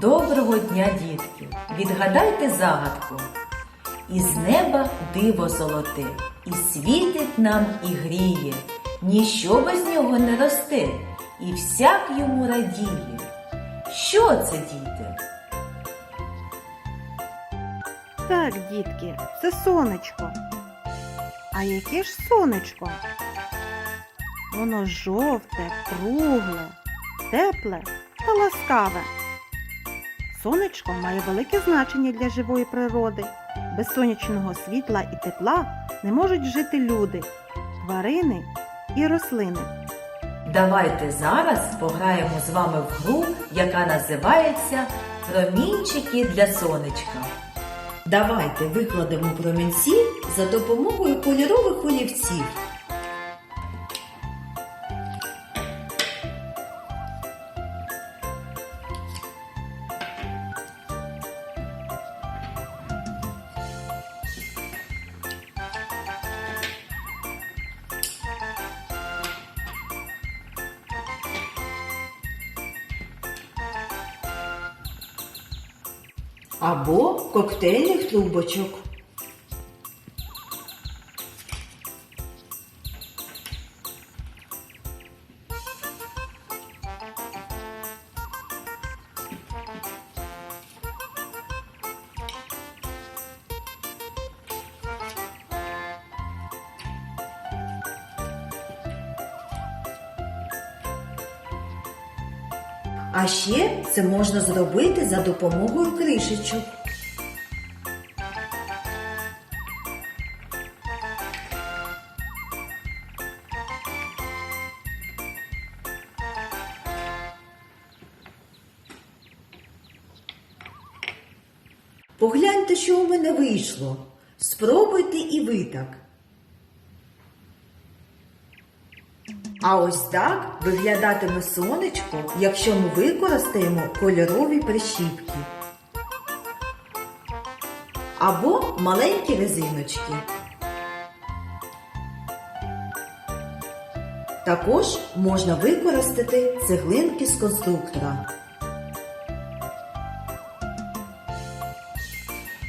Доброго дня, дітки! Відгадайте загадку. Із неба диво золоте, і світить нам і гріє, ніщо без нього не росте, і всяк йому радіє. Що це, діти? Так, дітки, це сонечко. А яке ж сонечко? Воно жовте, кругле, тепле та ласкаве. Сонечко має велике значення для живої природи. Без сонячного світла і тепла не можуть жити люди, тварини і рослини. Давайте зараз пограємо з вами в гру, яка називається Промінчики для сонечка. Давайте викладемо промінці за допомогою кольорових олівців. Або коктейльних трубочок. А ще це можна зробити за допомогою кришечок. Погляньте, що у мене вийшло. Спробуйте і ви так. А ось так виглядатиме сонечко, якщо ми використаємо кольорові прищіпки. Або маленькі резиночки. Також можна використати цеглинки з конструктора.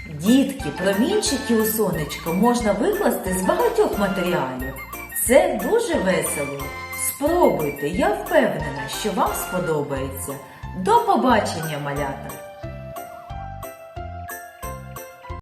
Дітки, промінчики у сонечко можна викласти з багатьох матеріалів. Це дуже весело. Спробуйте, я впевнена, що вам сподобається. До побачення, малята!